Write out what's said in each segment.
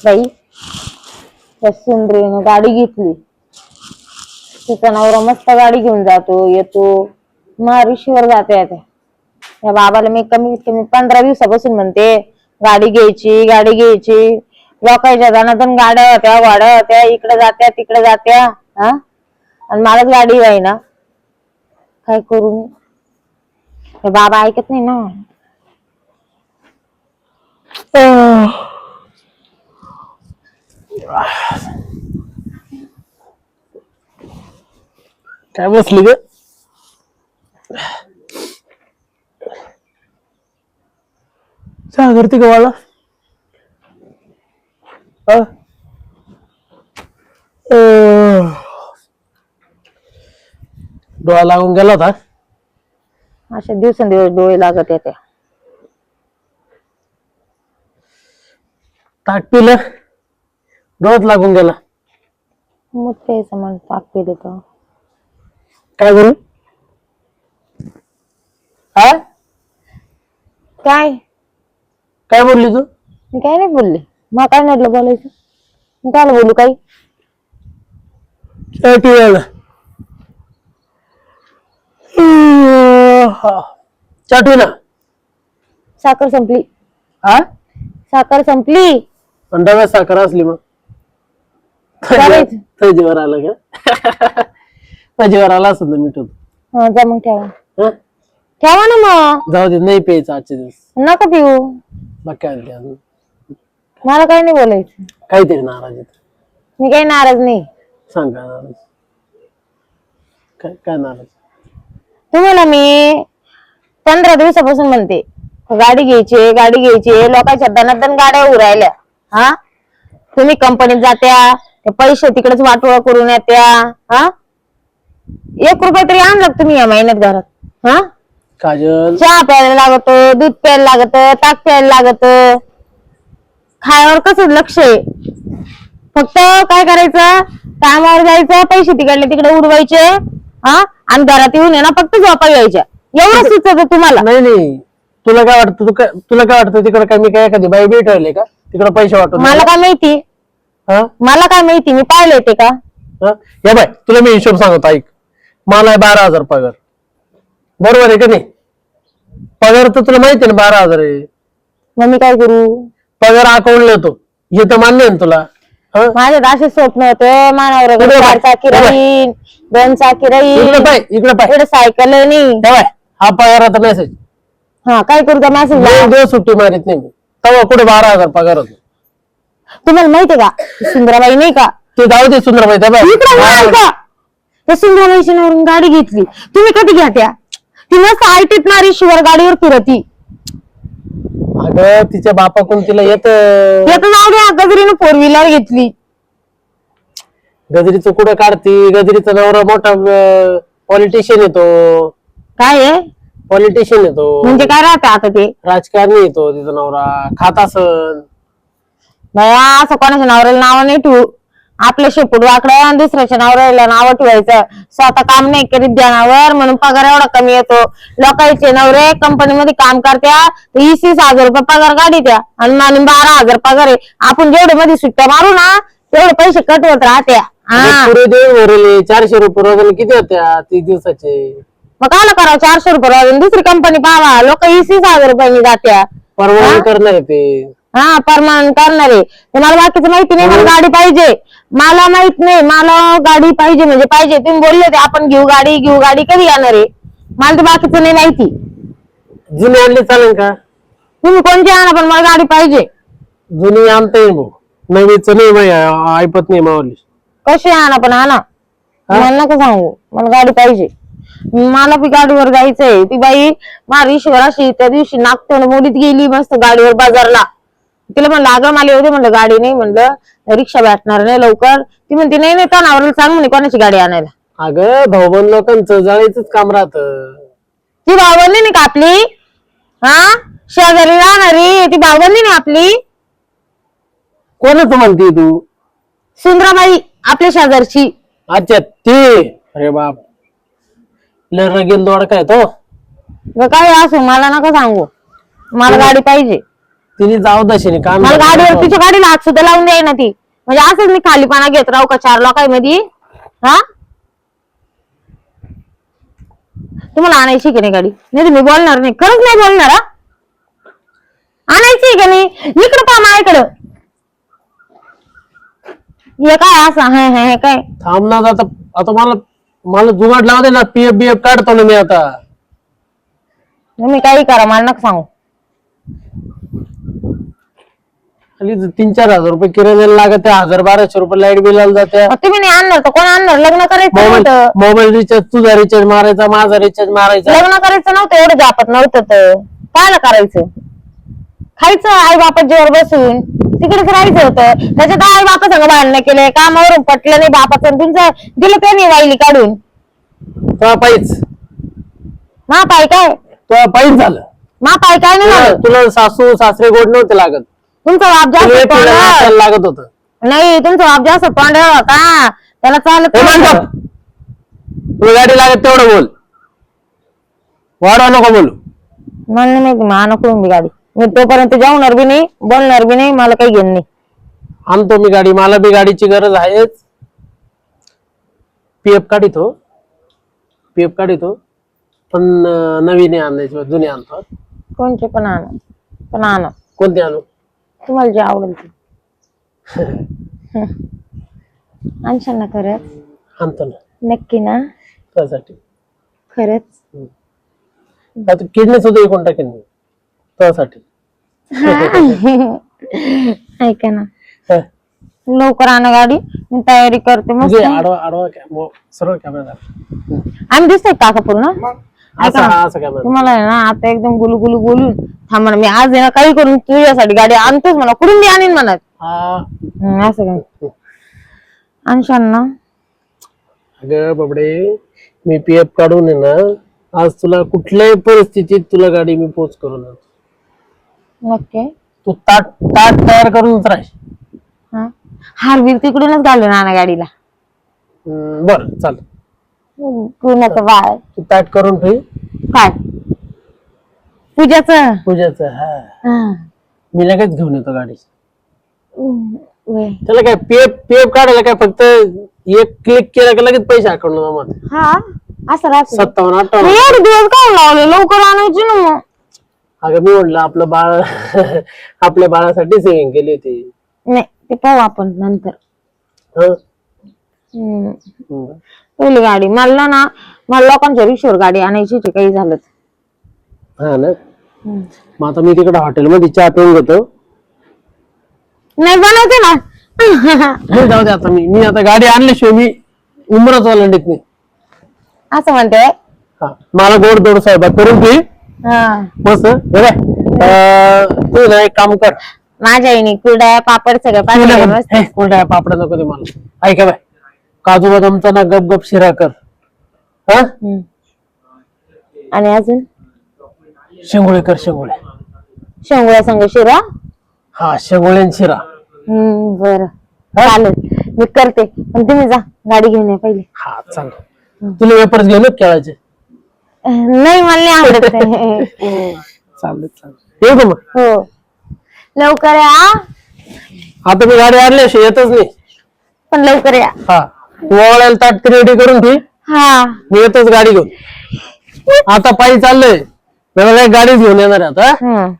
बाई त्या सुंदरीने गाडी घेतली. तिचा नवरा मस्त गाडी घेऊन जातो येतो. मारुशीवर जाते आता. या बाबाला मी कमीत कमी पंधरा दिवसापासून म्हणते गाडी घ्यायची गाडी घ्यायची. लोकांच्या दानातून गाड्या होत्या वाड्या होत्या इकडे जात्या तिकडे जात्या हा? आणि मलाच गाडी आहे ना काय करू मी? हे बाबा ऐकत नाही ना. काय बसली ग? सागर करते का अ? डोळा लागून गेला होता. अशा दिवसेंदिवस डोळे लागत येते. ताक पिलं डोळ्यात लागून गेला. मग प्यायचं म्हण पाक पिलं तर. काय करू हा? काय? काय बोलली तू? मी काय नाही बोलले. मग काय नडलं बोलायचं. मी काय बोलू काही? पिवायला ठेव ना. साखर संपली. हा साखर संपली. डब्यात साखर असली मग. तजीवर आलं का? तजीवर आला असं तर मिठवत हा जा मग ठेवा. हं? ठेवा ना मग. जाऊ दे नाही प्यायचं आजचे दिवस. नका पिऊ. बाकी काय अजून? मला काही नाही बोलायचं. काहीतरी नाराज आहे. मी काही नाराज नाही. सांग काय नाराज. काय काय नाराज? तुम्हाला मी पंधरा दिवसापासून म्हणते गाडी घ्यायची गाडी घ्यायची लोकांच्या दनादन गाड्या उरायल्या. हा? तुम्ही कंपनीत जात्या ते पैसे तिकडेच वाटोळा करून येत्या हा? एक रुपये तरी आणलं तुम्ही या महिन्यात घरात? हा? काजल. चहा प्यायला लागत दूध प्यायला लागत ताक प्यायला लागत. खायावर कसं लक्ष आहे? फक्त काय करायचं? कामावर जायचं पैसे तिकडले तिकडे उडवायचे. हा? आणि घरात येऊन आहे ना फक्त झोपा घ्यायच्या. एवढं सुचत तुम्हाला. नाही नाही. तुला काय वाटतं तू काय तुला काय वाटतं तिकडे काय मी काय एखादी बाई भेटवले का? तिकडे पैसे वाटून मला काय माहिती? हा? मला काय माहिती? मी पाहिले ते का? हा? या बाय तुला मी हिशोब सांगतो ऐक. मला आहे बारा हजार पगार. बरोबर आहे का नाही? पगार तर तुला माहिती आहे ना बारा हजार आहे. मग मी काय करू? पगार अकाउंटला येतो. हे तर मान्य आहे ना तुला. हा? माझ्यात असे स्वप्न होते मानावर चार चाकी. राहीन दोन चाकी इकडे पाय इकडे पाय. सायकल नाही हा पगाराचा मेसेज हा काय करू त्या मेसेज दोन दिवस सुट्टी मारित नाही मी. तेव्हा कुठे बारा हजार पगार होतो. तुम्हाला माहितीये का? सुंदराबाई नाही का? ते जाऊ दे सुंदर त्या इकडे का? त्या नावावरून गाडी घेतली. तुम्ही कधी घ्या त्या ती मस्त आयटीत मारी शिवर गाडीवर फिरती. अगं तिच्या बापाकडून तिला येत. येतं जाऊ द्या गजरीनं फोर व्हीलर घेतली. गजरीचं कुठं काढती? गजरीचा नवरा मोठा पॉलिटिशियन येतो. काय आहे पॉलिटिशियन येतो. म्हणजे काय राहते आता ते? राजकारणी येतो तिचा नवरा. खात असन. बया असं कोणाच्या नवऱ्याला नाव नाही ठेवू. आपलं शेपूट वाकडं आणि दुसऱ्याच्या नवऱ्याला नाव ठेवायचं. स्वतः काम नाही करीत ध्यानावर म्हणून पगार एवढा कमी येतो. लोकांचे नवरे कंपनीमध्ये काम करत्या वीस वीस हजार रुपये पगार गाडी द्या आणि मला बारा हजार पगार आहे. आपण जेवढे मध्ये सुट्ट्या मारू ना तेवढे पैसे कट होत राहत्या. हा. भरले चारशे रुपये किती होत्या तीस दिवसाचे? मग काय करावं? चारशे रुपये रोज दुसरी कंपनी पावा लोक वीस हजार रुपयांनी जात्या परवानगी करणार ते. हा परमान करणार आहे. मला बाकीचं माहिती नाही मला गाडी पाहिजे. मला माहीत नाही मला गाडी पाहिजे म्हणजे पाहिजे. तुम्ही बोलले होते आपण घेऊ गाडी घेऊ गाडी कधी येणार आहे? मला तर बाकीचं नाही माहिती. जुनी आणली चालेल का? तुम्ही कोणती आणा पण मला गाडी पाहिजे. जुनी आणता येईल भाऊ. नवीच नाही बाई, ऐपत नाही मावली कशी आणा पण आणा मला नका सांगू. मला गाडी पाहिजे. मला बी गाडीवर जायचंय. ती बाई मारी शिवराशी त्या दिवशी नागतोंड मोडीत गेली मस्त गाडीवर बाजारला. तिला म्हणलं अगं मला येऊ दे म्हणलं गाडी नाही म्हणलं रिक्षा भेटणार नाही लवकर. ती म्हणते नाही नाही तनावर सांग म्हणे कोणाची गाडी आणायला. अगं भाऊबंद लोकांचं जाळीच काम राहत. ती भावबंदी नाही का आपली? हा? शेजारी राहणारी ती भावबंदी नाही आपली? कोणाचं म्हणते तू? सुंदराबाई. आपल्या शेजारची. अच्छा ती. अरे बाप. लर गेल दोड काय तो. ग काय असो? मला नका सांगू. मला गाडी पाहिजे. तिने जाऊ दशीने काम मला गाडीवर तिच्या गाडीला हात सुद्धा लावून द्याय ना ती. म्हणजे असंच मी खालीपणा घेत राहू का चार लोकांमध्ये? हा? तुम्हाला आणायची की नाही गाडी? नाही मी बोलणार नाही. खरंच नाही बोलणार हा? आणायची का नाही? इकडं पहा माझ्याकडं हे काय असं? हे हे हे काय? थांब ना आता आता मला मला जुगाड लावते ना पीएफ बीएफ काढतो ना मी आता. तुम्ही काही करा मला नका सांगू. आणि तीन चार हजार रुपये किराण्याला लागत हजार बाराशे रुपये लाइट बिलाला जाते. मग तुम्ही नाही आणणार तर कोण आणणार? लग्न करायचं मोबाईल नव्हतं. मोबाईल रिचार्ज तुझा रिचार्ज मारायचा माझा रिचार्ज मारायचा. लग्न करायचं नव्हतं एवढं जापत नव्हतं तर. कायला करायचं. खायचं आई बापाच्यावर बसून. तिकडेच राहायचं होतं. त्याच्यात आई बापा संग भांडणं केले कामावरून पटलं नाही बापाचं. तुमचं दिलं त्यांनी वाईली काढून. तुला पाहिज मा पाय काय? तुला पाहिज झालं. मा पाय काय नाही तुला झालं? तुला सासू सासरे गोड नव्हते लागत. तुमचा बाप तुला जास्त एकटीला तोंडाळ. नाचायला लागत होत. नाही तुमचा बाप जास्त तोंडाळ का त्याला चालत नव्हतं. तुला गाडी लागत तेवढं बोल. वाढवा नको बोलू. मला नाही माहिती मा नको मी गाडी. मी तोपर्यंत जाऊणार बी नाही बोलणार बी नाही मला काही घेणं नाही. आणतो मी गाडी मला बी गाडीची गरज आहेच. पीएफ काढितो पीएफ काढितो पण अं, नवीन आणायची जुने आणतो कोणचे पण आणा पण आणा. कोणते आणू? तुम्हाला जे आवडेल ते आणशाल ना खरंच? आणतो ना. नक्की ना? त्यासाठी. खरंच? आता किडनी सुद्धा एकूण टाकेन? मी त्यासाठी ऐका ना. हं. लवकर आणा गाडी मी तयारी करते मस्त. घे, आडवा आडवा सरळ कॅमेरा आम्ही दिसतोय काका पूर्ण? असं असं कॅमेरा तुम्हाला आहे ना आता एकदम गुलू गुलू बोलून थांबा ना मी आज आहे ना काही करून तुझ्यासाठी गाडी आणतोच म्हणा. कुठून बी आणीन म्हणत हा. असं काय? आणशाल ना. अगं बाबडे मी पीएफ काढून आहे ना आज तुला कुठल्याही परिस्थितीत तुला गाडी मी पोच करून आणतो. नक्की. तू ताट ताट तयार करूनच राह हा. हारवीर तिकडूनच घालून आणा गाडीला. बर चाल कुणाचं बाळ. तू ताट करून ठेव. काय? पूजाचं? पूजाचं हा. मी लगेच घेऊन येतो गाडी. त्याला काय पीएफ पीएफ काढायला काय फक्त एक क्लिक केलं की लगेच पैसे अकाउंट हा असं राहत. सत्तावन्न अठ्ठावन्न. दिवस काय लावले? लवकर आणायची ना मग. अगं मी म्हटलं आपलं बाळ आपल्या बाळासाठी सेविंग केली होती. नाही ते पाहू आपण नंतर. हं? हम्म. हं. पहिली गाडी. मला ना मला लोकांच्या रिक्षावर गाडी आणायची होती काही झालं तर. हा ना? हम्म. मग आता मी तिकडे हॉटेलमध्ये चहा पिऊन घेतो. नाही बनवते ना. नाही जाऊ दे आता मी. मी आता गाडी आणल्याशिवाय मी उमरच ओलांडीत नाही. असं म्हणते हा. मला गोड दोड साहेब करून हा मस्त. हे तू ना एक काम कर. माझ्या आईने कुरड्या पापड सगळं पाठवले ना- मस्त कोणत्या पापड नको दे मला. ऐका बाय काजू बदामचा ना गप गप शिरा कर. हा? हम्म. आणि अजून? शेंगोळे कर शेंगोळे. शेंगुळ्या संग शिरा? हा शेंगोळे आणि शिरा. हम्म बर. चालेल. मी करते. पण तुम्ही जा गाडी घेऊन या पहिले. हा चाल तुला वेपर्स घेऊन खेळायचे नाही मला नाही आवडत ते. चालेल चालेल. येऊ का मग? हो. लवकर या. आता मी गाडी आणल्याशिवाय येतच नाही. पण लवकर या. हा. ओळायला ताट रेडी करून ठेवी. हा. मी येतोच गाडी घेऊन. आता पायी चाललोय. मला काय गाडीच घेऊन येणार आहे आता. हम्म.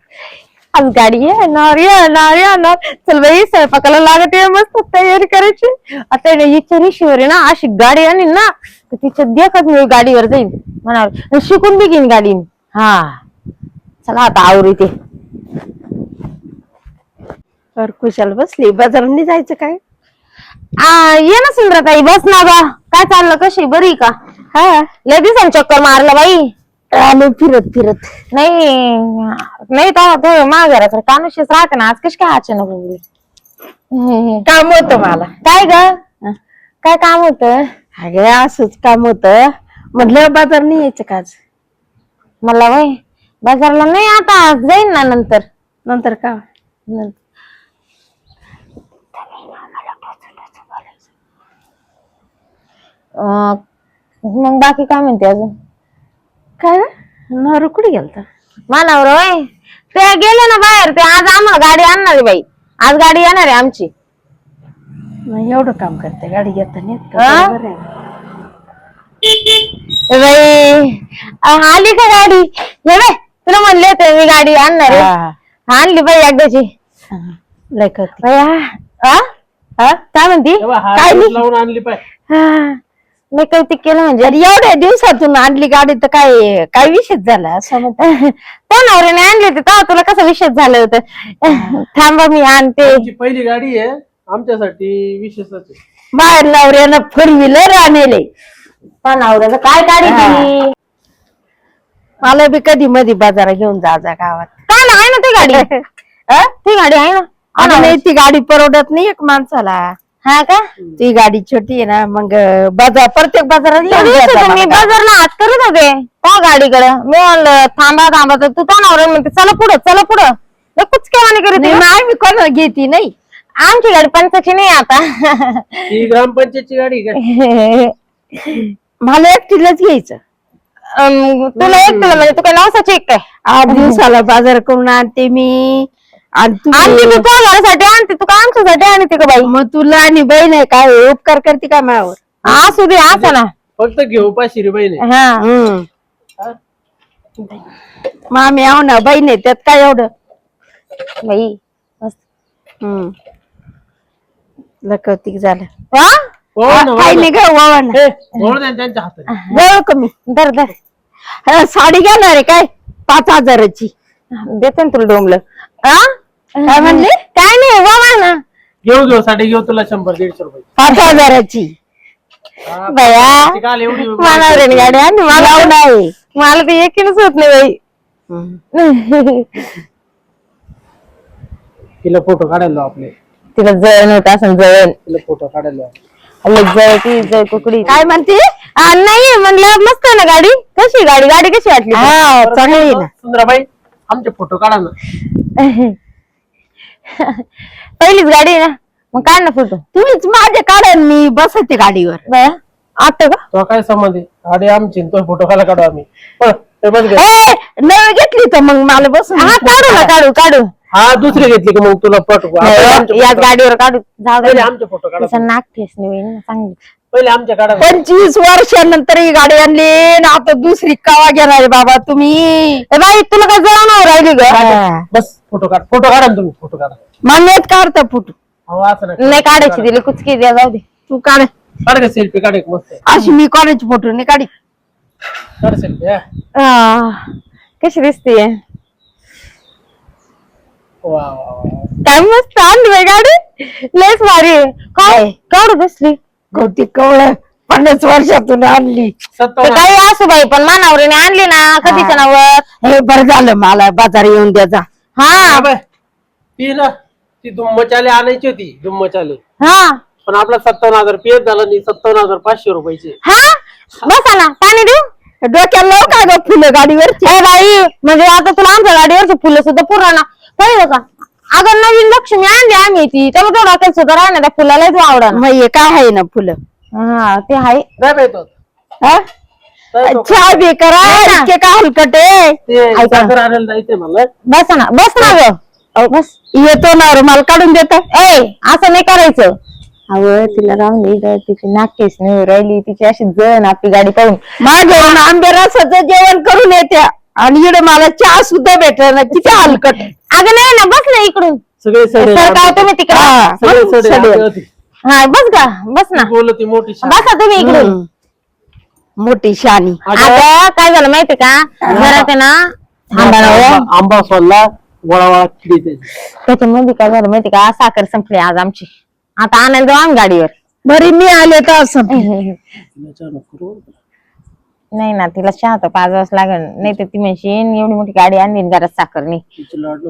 आज गाडी येणार येणार येणार चल बाई स्वयंपाकाला लागत मस्त तयारी करायची आता हिच्या रिशीवर आहे ना अशी गाडी आणीन ना तर तिच्या देखत मी गाडीवर जाईन म्हणाल शिकून बी घेईन गाडी. हा। चला आता आवरी ते तर कुशाल बसली बाजारांनी जायचं काय? आ, ये ना सुंदरताई बस ना बा। काय चाललं कशी बरी का? हा. लय दिवसांनी चक्कर मारला बाई. आलो फिरत फिरत. नाही नाही तर तो माघाराकडे कानुशीच राहते ना आज कशी काय अचानक हम्म. काम होतं मला. काय ग? काय काम होत? अगे असंच काम होत. म्हटलं बाजारनी यायचं का आज? मला वय बाजारला नाही आता जाईन ना नंतर. नंतर का. अं, मग बाकी काय म्हणते अजून? काय? नवरा कुठे गेलता मानावर होय ते गेले ना बाहेर ते आज आम्हाला गाडी आणणार आहे बाई आज गाडी येणार आहे आमची मग एवढं काम करते गाडी घेता नाही येत हा? का? बरोबर आहे. ए बाई अ, आली का गाडी ये बाई तुला म्हणले होते मी गाडी आणणार आहे हा, आणली बाई एकदाची हा. लय करते बाई, हा? हा? हा? काय म्हणती हा काय नाही लावून आणली पाय हा. मी कौतिक केलं म्हणजे? अरे एवढ्या दिवसातून आणली गाडी तर काय काय विषय झाला असं म्हणत तो नवऱ्याने आणली होती तेव्हा तुला कसं विशेष झालं होतं? थांबा मी आणते. आमची पहिली गाडी आहे आमच्यासाठी विशेषच आहे. बाहेर नवऱ्यानं फोर व्हीलर आणले. पण नवऱ्याचं काय गाडी दिली? मला बी कधी मधी बाजारात घेऊन जा जा गावात. काय ना आहे ना ती गाडी. अ? ती गाडी आहे ना? आणि नाही ती गाडी परवडत नाही एक माणसाला. हा का? ती गाडी छोटी आहे ना मग बाजार प्रत्येक बाजारात त्या घेऊन दिवशी जायचं तर मी मला. बाजारला हात करत होते. त्या गाडीकडे. मी म्हणलं थांबा थांबा तर तू नवऱ्याने म्हणते चला पुढं चला पुढं. लय कुचकेवाणी करीत नाही. मग आम्ही कोणाला घेती नाही. आमची गाडी पंचाची नाही आता. ही ग्रामपंचायतची गाडी आहे का? मला एकटीलाच घ्यायचं. अम, तुला एक तुला म्हणजे तू काय नवसाची एक काय? आठ दिवसाला बाजार करून आणते मी. आणि तू आणते तू तुझ्या घरासाठी आणते तू काय आमच्यासाठी आणते का बाई? मग तुला आणि बहीण आहे काय उपकार करते का मायावर? असू दे असं ना. फक्त घेऊ पाचशे रुपये नाही हा. हम्म. मग आम्ही आहो ना बहीण आहे त्यात काय एवढं? बाई मस्त. हम्म. लकवतिक झालं. वा हो ना, हो ना. नाही का त्यांच्या हातात. जवळ कमी. धर धर. हा, साडी घेणार आहे काय? पाच हजाराची. देते ना तुला डोंबलं. हा काय म्हणले? काय नाही वा ना. घेऊ घेऊ साठी घेऊ तुला शंभर दीडशे रुपये. पाच हजाराची. हा, बया ती काल एवढी मनावर गाडी आणली मला आहे मला ते एकीनच होत नाही. बाई. तिला फोटो काढायला लाव आपले. तिला जळण होत असं जळण. तिला फोटो काढायला लाव. लय जळ ती जळ कुकडी. काय म्हणते? आ, नाही म्हणलं मस्त आहे ना गाडी. कशी गाडी? गाडी कशी वाटली? हा चांगली आहे ना. सुंदराबाई आमचे फोटो काढा ना. पहिलीच गाडी आहे ना. मग काढ ना फोटो? तुम्हीच माझे काढा मी बसते गाडीवर. आता का? तो काय संबंध आहे? गाडी आमची तो फोटो काढा काढू आम्ही. पळ, ते बस घे. ए नवी घेतली तर मग मला बसून हा काढू ना काढू. काढू हा दुसरी घेतली की मग तुला आपण आमचे याच गाडीवर काढू. जाऊ दे पहिले ना. आमचे फोटो काढा. तिचं नाक ठेसणी होईल ना चांगली. पहिले आमच्या काढा. पंचवीस वर्षानंतर ही गाडी आणली आणि आता दुसरी कावा घेणार आहे बाबा तुम्ही. ए बाई तुला काय जळण राहिली ग. बस फोटो काढ. फोटो काढा ना तुम्ही फोटो काढा. मान्यत काढता फुट. अहो असं नाही. नाही काढायची दिली कुचकी द्या जाऊ दे. तू काढ. काढ का सेल्फी काढ एक मस्त. अशी मी कॉलेज फोटो नाही काढी. काढ सेल्फी आ, कशी दिसते वा वा, वा. काय मस्त आणली बाई गाडी. लयच भारी आहे. काय? काढू दिसली? कौतिक कवळ पन्नास वर्षातून आणली. काही असू बाई पण मानावरीने आणली ना कधीच्या नावर हे बरं झालं मला बाजार येऊन द्याचा हा. हा. ती ना ती दुम्मचाले आणायची होती दुम्मचाले हा. पण आपला सत्तावन्न हजार पीएफ झाला नाही सत्तावन्न हजार पाचशे रुपयाचे. हा? बसा ना पाणी देऊ? डोक्याला लाव का ग फुलं गाडीवरची? ए बाई म्हणजे आता तुला आमच्या गाडीवरची फुलं सुद्धा पुराणा. कळलं का अगं नवीन लक्ष्मी आणली आम्ही ती. त्यामुळे तेवढा काही सुद्धा राहणार त्या फुलाला तू आवडा मग हे काय आहे ना फुलं? हा ते आहे. नाही बाई तो. हा? नाही तो. चहा बी करा. नाही ना. इतके का हलकटे ते ऐका. साखर आणायला जायचंय मला बस ना बस ना ग. बस. येतो ना मला काढून देता ए असं नाही करायचं. अव तिला राहून दे ग तिची नाकेस नाही राहिली. तिची अशी जण आपली गाडी पाहून. माझ्या आंबे रसाचं जेवण करून येत्या. आणि इकडे मला चहा सुद्धा भेटला किती हलकट. अगं नाही ना बस ना इकडून. सगळे सडे. सर काय तुम्ही तिकडे. हा. सगळे सडे. सडे. आपल्या होती. हा बस का बस ना. बोलती मोठी शान. बसा तुम्ही इकडून. हम्म. मोठी शानी. आता काय झालं माहितीये का? घरात आहे ना आंबा आंबा आंबा सोडला खिडी त्याची त्याच्यामध्ये काय झालं माहितीये का? साखर संपली आज आमची. आता आणायला जाऊ आम्ही गाडीवर. बरी मी आले तर असं करू. नाही ना तिला चहा तर पाजावंच लागेल. नाही तर ती म्हणशील एवढी मोठी गाडी आणली आणि घरात साखर नाही तिची लाड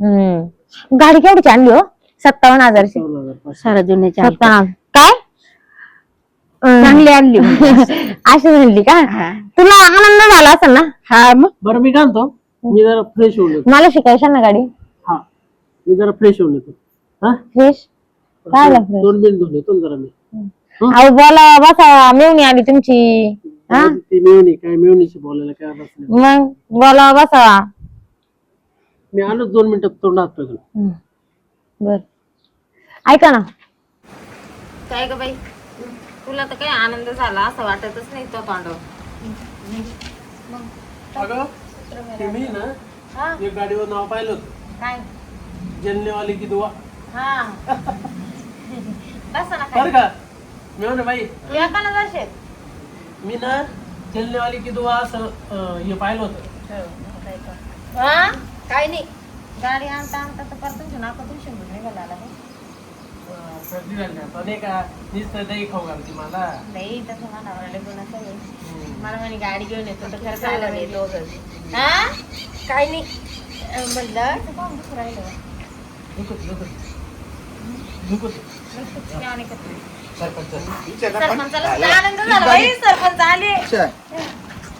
हम्म. गाडी केवढीची आणली हो? सत्तावन्न हजारची. दोन हजार पाचशे. सारा जुन्याच्या सत्तावन्न. काय? चांगली आणली अशी म्हणली का? तुला आनंद झाला असेल ना? हा मग? बरं मी काय म्हणतो? मी जरा फ्रेश होऊन येतो. मला शिकायचं ना गाडी? हा. मी जरा फ्रेश होऊन येतो. हा? फ्रेश काय आलं? दोन मिनिट घेऊन येतो ना जरा मी. अहो बोला बसा मेवणी आली तुमची. हा? ती मिळवणी काय मिळवणीशी बोलायला काय बस नाही. मग बोला बसावा. मी आलो दोन मिनिटात तोंड हात पकडून हम्म. बर. ऐका ना. काय ग बाई? तुला तर काही आनंद झाला असं वाटतच नाही तो अगं ते मी ना हा? एक गाडीवर नाव पाहिलं होतं. काय? जलनेवाली की दुवा. हा. बसा ना बरं काय का? मिळवणे बाई. एका ना दर्शक मी ना जलनेवाली की दुवा असं अं, हे पाहिलं होतं. हा काय नाही. गाडी आणता आणता तर परत तुमच्या निघाला आला. अं, सर्दी झाली आता. नाही का? नुसतं दही खाऊ घालते मला. नाही तसं मला आवडलं नाही. हम्म. मला म्हणे गाडी घेऊन येतो तर खरंच आला नाही तो हा? काय नाही. अं, म्हणलं दुसरं राहिलं? दुखत सरपंचाला सुद्धा आनंद झाला. बाई सरपंच आले.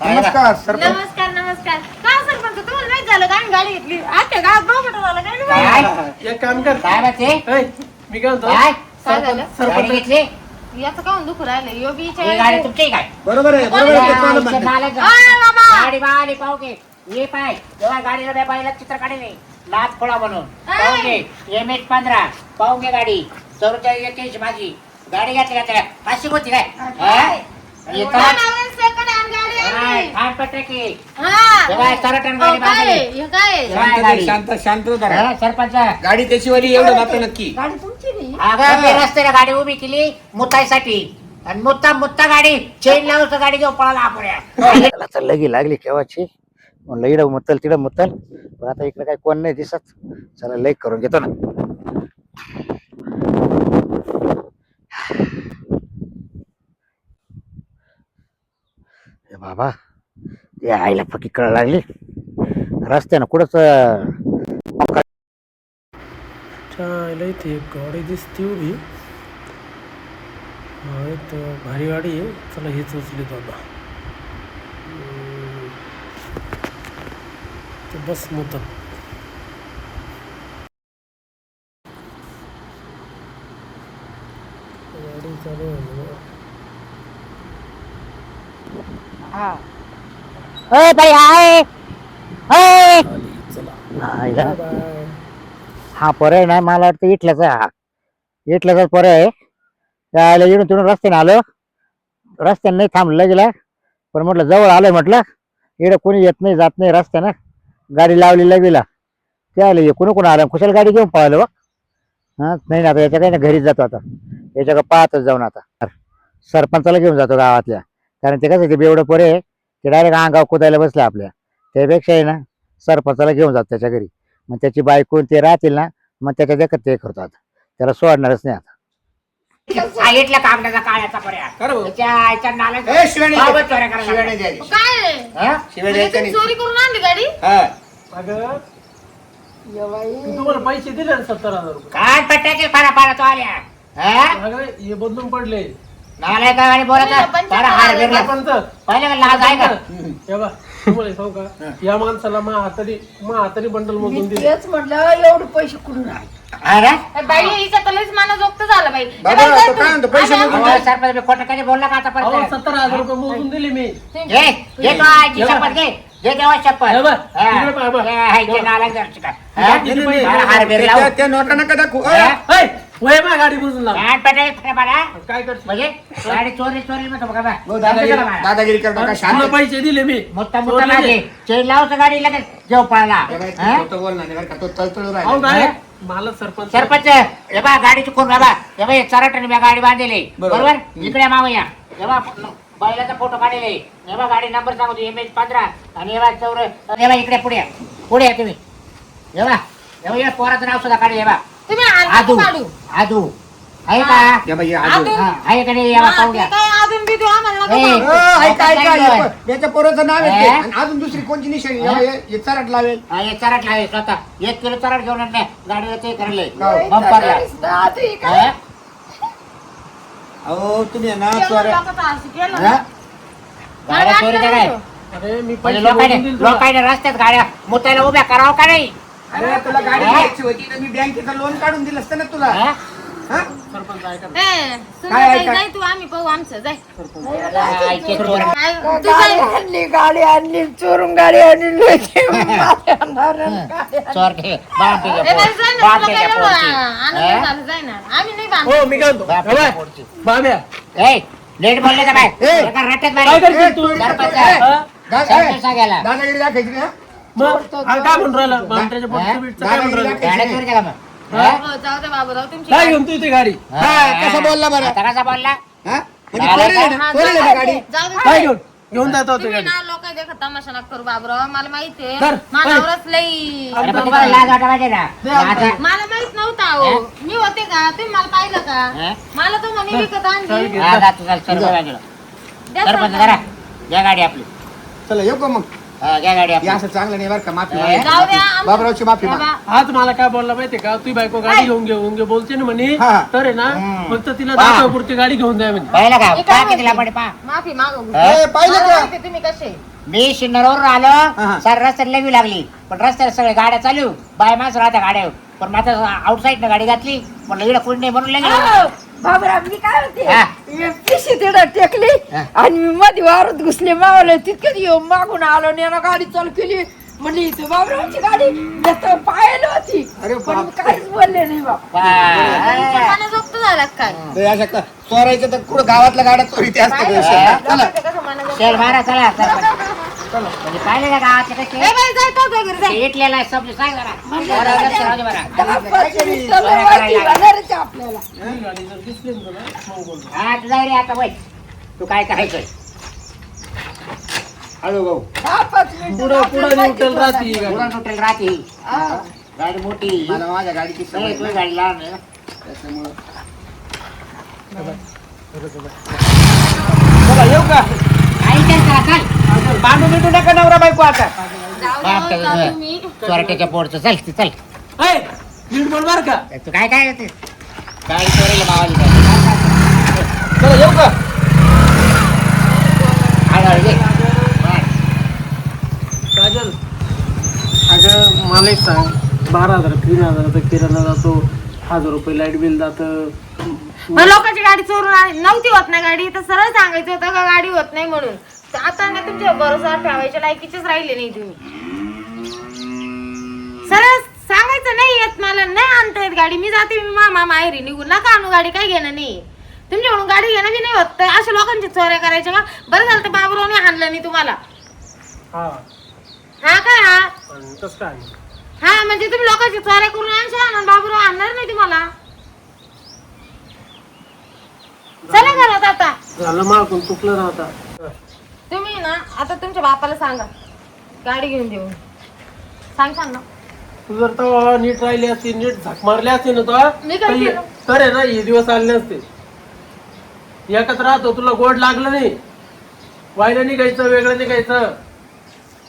नमस्कार सरपंच. नमस्कार नमस्कार. का सरपंच तुम्हाला माहीत झालं का? आम्ही गाडी घेतली आता गाव बघ झालं काय? नाही. एक काम कर. काय ऐ, मी काय म्हणतो? काय? काय झालं? गाडी सरपंच घेतली? याचं काऊन दुखू राहिलं यो गाडी तुमची काय? बरोबर आहे बरोबर आहे ते म्हणते. गाडी बाली पाहू घे. ये पाय. जेव्हा गाडीला बे बाईला चित्र काढले लात खोळा म्हणून. पाहू घे. एम एच पंधरा. पाहू घे गाडी. चौवेचाळीस एक्क्याऐंशी माझी गाडी घातली घातल्या पाचशे होती काय? हा? हे? काय? गाडी की हा. तेव्हा गाडी बांधली. हे शांत. शांत शांत. हा, सरपंच. गाडी त्याचीवाली एवढं जातं नक्की. गाडी तुमची नाही. अगं मी रस्त्याला गाडी उभी केली मुतायसाठी आणि मुत्ता मुत्ता गाडी. चेन लावून गाडी घेऊन पळाला आपण त्याला तर लगी लागली केव्हाची? म्हणलं इडं मुतल तिडं मुतल. पण आता इकडे काही कोण नाही दिसत. चला लेक करून घेतो ना. बाबा ते आईला पक्की कळ लागली. रस्त्यानं कुठंच चायला इथे एक गाडी दिसते उभी. एक भारी गाडी आहे. चला हेच उचली बाबा. हम्म. ते बस मत गाडी चालू आहे अय बाई हाय आली, चला. आईला बाय हा पर्याय नाही मला वाटतं इथल्याच आहे हा. इथल्याचाच पर्याय आहे. त्याला इकडून तिकडून रस्त्याने आलो. रस्त्याने नाही थांबलं गेला पण म्हटलं जवळ आलोय म्हटलं. इकडे कोणी येत नाही जात नाही रस्त्यानं. गाडी लावली लगेला. त्याला ये कोणी कोणी आलं? कुशाला गाडी घेऊन पळालं बा हा नाही ना आता याच्या काही ना घरीच जातो आता. याच्या का पाहतच जाऊन आता. सरपंचाला घेऊन जातो गावातल्या. कारण ते कसं ते बेवडं पोरे आहे, ते डायरेक्ट अंगाव कुदायला बसले आपल्या त्यापेक्षा आहे ना सरपंचाला घेऊन जातो त्याच्या घरी मग त्याची बायको ते राहतील ना मग त्याच्या देखत ते करतो आता त्याला सोडणारच नाही आता सांगितलं कागदाचा काळ्याचा पर्याय खरं भाऊ. त्याच्या आईच्या नाला ए, शिवानी बाबा चोऱ्या करायला शिवानी लागला. द्यायची. काय आहे? हा? शिवाय म्हणजे द्यायचं तुम्ही नाही चोरी करून आणली गाडी हा. अगं मी तुम्हाला पैसे दिले ना सत्तर हजार रुपये काय पट्ट्याचे फारा फारा तो आल्या हा? अगं हे बदलून पडले नालायक काय आणि हार बिरला. सरपंच पाहिलं का लाज आहे का? हे बघा तुम्हाला सांगू का? या माणसाला मा हातारी मा हातारी बंडल मी मधून दिले. तेच म्हटलं एवढे पैसे कुठून आले? अरे बाई हिचा तर लईच मानजोक्त झालं बाई. बाबा, बाई, तो तू- काय म्हणतो, पैसे आम्ही- नको अहो, सरपंच मी खोटं कधी बोलला का आता अहो परत सत्तर हजार रुपये मोजून दिले मी. घे घे तो आईची शपथ घे. घे देवा शपथ हे बघ, हा. तिकडे पाहा, बघ. हे आईचे नालायक जरशी का. हा? नाही, नाही, नाही. फारा हार बिरला. त्या- त्या नोटा नका दाखवू हा? अ, ऐ, वय मा गाडी बुजून लाव काय पट्ट्याचे फारा फारा? काय करशील म्हणजे गाडी चोरी चोरी म्हणतो बघा बा. हो, दादागिरी बा? दादागिरी करतो का तुला शांत पैसे दिले मी चोरले माझे ते. चेन लावतो गाडी लगेच जेव पळाला हे बाई? तू खोटं बोल ना, नाही बरं का, तो तळतळू अहो राहिला. काय मला सरपंच सरपंच हे बा गाडी चुकून बाबा हे बा चराटने मी गाडी बांधलेली बरोबर. बरोबर इकडे मावया हे बा बैलाचा फोटो काढलेले हे. बा गाडी नंबर सांगतो एम एच पंधरा. आणि हे बा चौर हे बा इकडे पुढे या. पुढे या तुम्ही. हे बा हे या पोराचं नाव सुद्धा काढले हे बा तुम्ही काढू आहे का? बाई, आजू. हा, आहे का नाही? हा, पाहू ते घ्या. काय अजून बी देऊ आम्हाला नका ए, सांगू. अ, ऐका, ऐका, काय हे काय पण, याच्या पोराचं नाव आहे ते. आणि अजून दुसरी कोणची निशाणी? हे- चराट लावेल. हा, हे चराट लावे स्वतः. एक किलो चराट घेऊन आणले गाडीला ते करले. बंपरला? हा? अहो तुम्ही आहे ना हा? ना. गाड्या चोरीच्या काय. अरे मी पैसे लोकांनी रस्त्यात गाड्या मुतायला उभ्या करावं का नाही अरे तुला गाडी हा? घ्यायची होती तर मी बँकेचं लोन काढून दिलं असतं ना तुला हा? हा? सरपंच ऐका ना. ए, सुंदर काय जाय ऐका? जाय तू आम्ही पाहू आमचं जाय. काय तू गाडी जाय आणली गाडी आणली चोरून गाडी आणली ए. बाई, जाय ना, तुला काय एवढं. आनंद? झाला, जाय ना. आम्ही नाही बांधत. हो मी काय म्हणतो बाप ए, बाय, पोरची. बाब्या ए, लेट बोलले का काय ए. एका रट्ट्यात काय मारी. करते तू सरपंच. हा? सरपंच सांगायला. दादागिरी दाखायची ना मग हा, काय म्हणून राहिला मांजराच्या पोटचं बीटचं काय म्हणून राहिला गाड्या चोरी केला मग. हा? हो, जाऊ दे बाबूराव तुमची काय गाडी. घेऊन तू इथे गाडी हा, कसा बोलला बरं? आता कसा बोलला हा? म्हणजे ना? हा, जाऊ दे. जाऊ दे. काय घेऊन घेऊन जातो होते तुम्ही गाडी ना लोक तमाशा नका करू बाबूराव मला माहितीये धर, मानावरच लई अरे पण तुम्हाला लाज वाटा पाहिजे ना दे आमचा. आता- मला माहीत नव्हता अहो मी होते का तुम्ही मला पाहिलं का हा? मला तो म्हणे विकत आणली हा, तू बाजूला. द्या. जरा गाडी आपली चला येऊ का मग हा, घ्या गाडी हे आपली असं चांगलं नाही बरं का माफी ए, मागा. जाऊ द्या आमचं- बाबरावची माफी माग. आज मला काय बोलला माहितीये का? तुझी बायको गाडी घेऊन घे घेऊन घे बोलते ना म्हणे. हा. तर आहे ना हम्म. फक्त तिला पहा. दाखवा पुरती गाडी घेऊन द्या म्हणे. पाहिलं का? पहा काय किती लांबडी पहा. माफी मागू. हा? ए, पाहिलं मला का माहिती तुम्ही कसे? मी शिन्नरवरून हा. आलो सर रस्त्यात लवी लागली. पण रस्त्याला सगळे गाड्या चालू. बाय माणस राहत्या गाड्या. पण माझं आउटसाईड गाडी घातली. म्हणलं इकडे कोणी नाही म्हणून लगेच बाबरा मी काय हा. मी पिशी तिथं टेकली. आणि मी मध्ये वावरत घुसले मावले तितकं येऊन मागून आलो आणि यानं गाडी चालू केली. म्हणली इथे बाबरावची गाडी तर पाहिलं होती. अरे पण मी. काहीच बोलले नाही बाबा. झाला काय? चोरायचं तर कुठं गावातल्या गाड्या चोरी ते असते काय? चला चला. म्हणजे पाहिले का गावातले ए कसे बाई जाय तो आहे समजून सांग जरा. बरं, राहू दे बरं. आपल्याला. ही जाय रे आता वय काय करायचंय? हळू भाऊ. दहा पाच पुढं पुढं न्यूट्रल राहते ही नुटेल राहते हा. गाडी मोठी. मला माझ्या गाडीची सवय तुझी. गाडी लहान आहे. त्याच्यामुळं. चला येऊ का. बांधू बिंडू नका नवरा बायको आता. बाप. तुम्ही. चोरट्याच्या पोरचं. चल ती, चल. ए, नीट बोल बर का. तू काय काय होते गाडी चोरीला मावाली गाडी. चला येऊ का. हा. काजल. अगं मला एक सांग. बारा हजार तीन हजाराचा किराणा जातो. हजार रुपये लाइट बिल जातं. मग लोकांची गाडी चोरून आली नव्हती होत ना गाडी. तर सरळ सांगायचं होतं का गाडी होत नाही म्हणून. आता ना तुमच्या भरोसा ठेवायच्या लायकीचेच राहिले नाही तुम्ही. सरळ सांगायचं नाही येत मला नाही आणता येत गाडी. मी जाते मी मामा माहेरी निघून नका आणू गाडी काय घेणं नाही तुमच्या म्हणून गाडी घेणं बी नाही होत. तर अशा लोकांची चोऱ्या करायच्या का? बरं झालं तर बाबूरावने हाणलं नाही तुम्हाला. हा. हा काय हा? काय हा म्हणजे तुम्ही लोकांची चोऱ्या करून आणशाल आणि बाबूराव आणणार नाही तुम्हाला? चला घरात आता. झालं मागून चुकलं ना आता. तुम्ही ना आता तुमच्या बापाला सांगा. गाडी घेऊन देऊ. सांगशाल ना. तू जर तेव्हा नीट राहिली असती नीट झक मारली असती ना तो मी काय तर- केलं? तर आहे ना हे दिवस आले नसते. एकत्र राहतो तुला गोड लागलं नाही. वायला निघायचं वेगळं निघायचं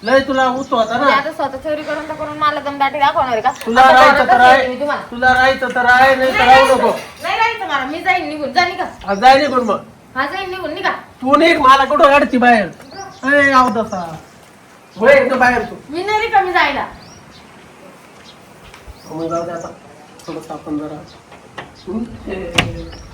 लय तुला उत होता म्हणजे ना. आता स्वतः चोरी करून तर करून मला दमदाटी दाखवणार आहे का? तुला आता राहायचं तर मी तुम्हाला. तुला राहायचं तर राह नाही तर नाही राहू नको. राहायचं. नाही राहायचं मला. मी जाईन निघून. जा निघा. आज जाय निघून मग. हा जाईन निघून. निघा. तू निघ मला कुठं काढती बाहेर? ए आव तसा. होय एकदम बाहेर तू. मी नाही रिकामी जायला. मग जाऊ दे आता. थोडस आपण जरा हं? हे-